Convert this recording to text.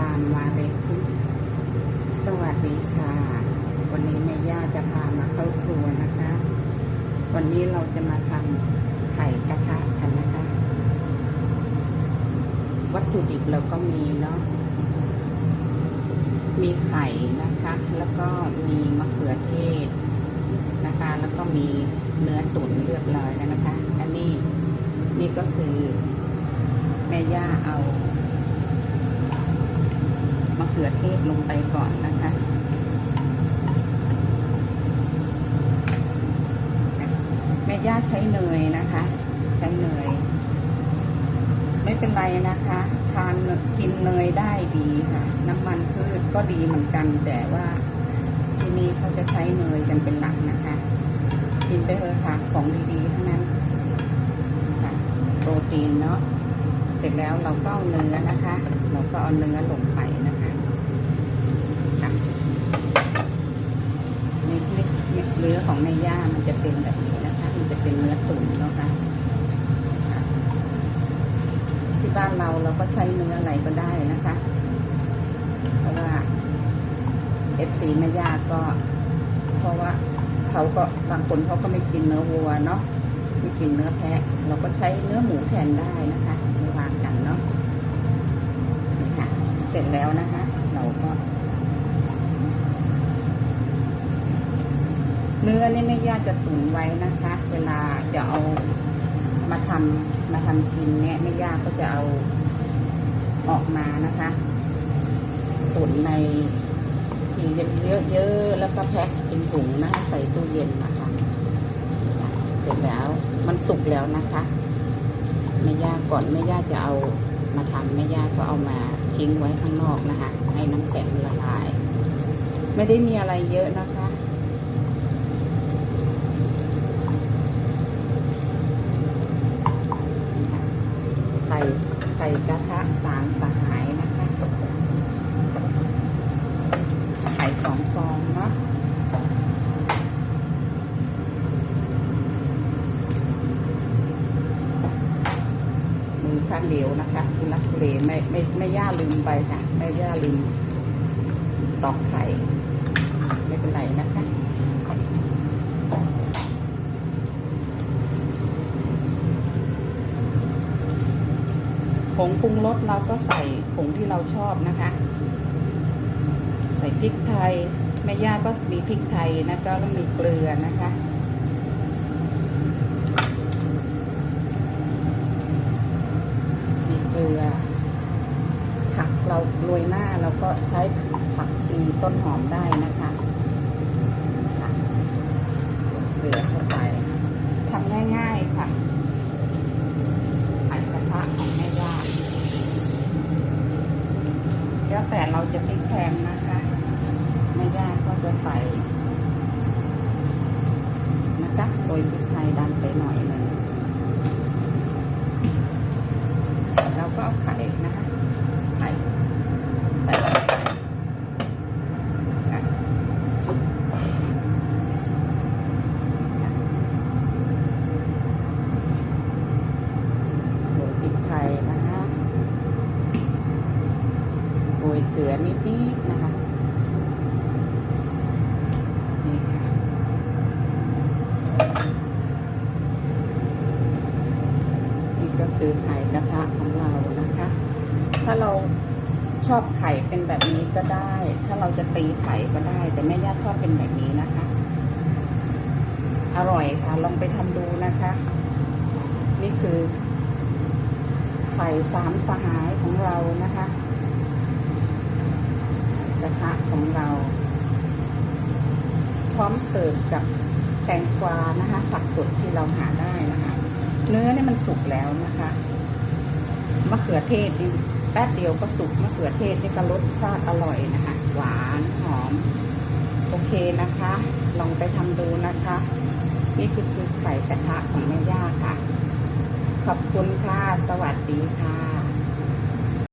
ลามมาเลยคุสวัสดีค่ะ วันนี้แม่ย่าจะพามาเข้าครัวนะคะ วันนี้เราจะมาทำไข่กระทะกันนะคะ วัตถุดิบเราก็มีเนาะ มีไข่นะคะ แล้วก็มีมะเขือเทศนะคะ แล้วก็มีเนื้อตุ๋นเรียบร้อยแล้วนะคะ อันนี้นี่ก็คือแม่ย่าเอา เขือเทศลงไปก่อนนะคะแม่ย่าใช้เนยนะคะ ใช้เนย ไม่เป็นไรนะคะ ทานกินเนยได้ดีค่ะ น้ำมันพืชก็ดีเหมือนกัน แต่ว่าที่นี่เขาจะใช้เนยกันเป็นหลักนะคะ กินไปเถอะค่ะของดีๆทั้งนั้นค่ะโปรตีนเนาะเสร็จแล้วเราก็เอาเนื้อนะคะ เราก็เอาเนื้อลงไปนะในคลิปเนื้อของในย่ามันจะเป็นแบบนี้นะคะ มันจะเป็นเนื้อตุ๋นเนาะค่ะ ที่บ้าน เราก็ใช้เนื้ออะไรก็ได้นะคะ เพราะว่าเอฟซีแม่ย่าก็ เพราะว่าเขาก็บางคนเขาก็ไม่กินเนื้อวัวเนาะไม่กินเนื้อแพะ เราก็ใช้เนื้อหมูแทนได้นะคะไม่ว่ากันเนาะนี่ค่ะเสร็จแล้วนะคะ เราก็ เนื้อนี่ไม่ยากจะตุ๋นไว้นะคะ เวลาจะเอามาทำมาทำกินเนี่ยไม่ยากก็จะเอา ออกมานะคะตุ๋นในทีเยอะๆแล้วก็แพ็คเป็นถุงนะคะใส่ตู้เย็นนะคะเสร็จแล้วมันสุกแล้วนะคะแม่ย่าก่อนแม่ย่าจะเอามาทำแม่ย่าก็เอามาทิ้งไว้ข้างนอกนะคะ ให้น้ำแข็งละลาย ไม่ได้มีอะไรเยอะนะคะไข่ ไข่กระทะสามสหายนะคะไข่สองฟองเนาะมือข้างเดียวนะคะคุณลักเลไม่ไม่ไม่ย่าลืมไปค่ะ ไม่ย่าลืมตอกไข่ ไม่เป็นไรนะคะ ผ งปรุงรสเราก็ใส่ผงที่เราชอบนะคะ ใส่พริกไทยแม่ย่าก็มีพริกไทยนะคะแล้วมีเกลือนะคะมีเกลือ ผักเราโรยหน้าเราก็ใช้ผักชีต้นหอมได้นะคะค่ะเกลือเข้าไปทำง่ายๆค่ะ ไข่กระทะของแม่ย่า แล้วแต่เราจะพริกแพงนะคะ ไม่ยาก็จะใส่นะคะโรยพริกไทยดำไปหน่อยนะเราก็เอาไข่นะคะไข่ใส่ลงไปค่ะโรยพริกไทยนะคะโรย เกลือนิดนะคะนี่ค่ะนี่ก็คือไข่กระทะของเรานะคะ ถ้าเราชอบไข่เป็นแบบนี้ก็ได้ ถ้าเราจะตีไข่ก็ได้ แต่แม่ย่าชอบเป็นแบบนี้นะคะ อร่อยค่ะ ลองไปทำดูนะคะ นี่คือไข่สามสหายของเรานะคะ กระทะของเรา พร้อมเสิร์ฟกับแตงกวานะคะ ผักสดที่เราหาได้นะคะ เนื้อเนี่ยมันสุกแล้วนะคะมะเขือเทศนี่แป๊บเดียวก็สุกมะเขือเทศนี่ก็รสชาติอร่อยนะคะ หวานหอม โอเคนะคะ ลองไปทำดูนะคะ นี่คือคือไข่กระทะของแม่ย่าค่ะ ขอบคุณค่ะ สวัสดีค่ะ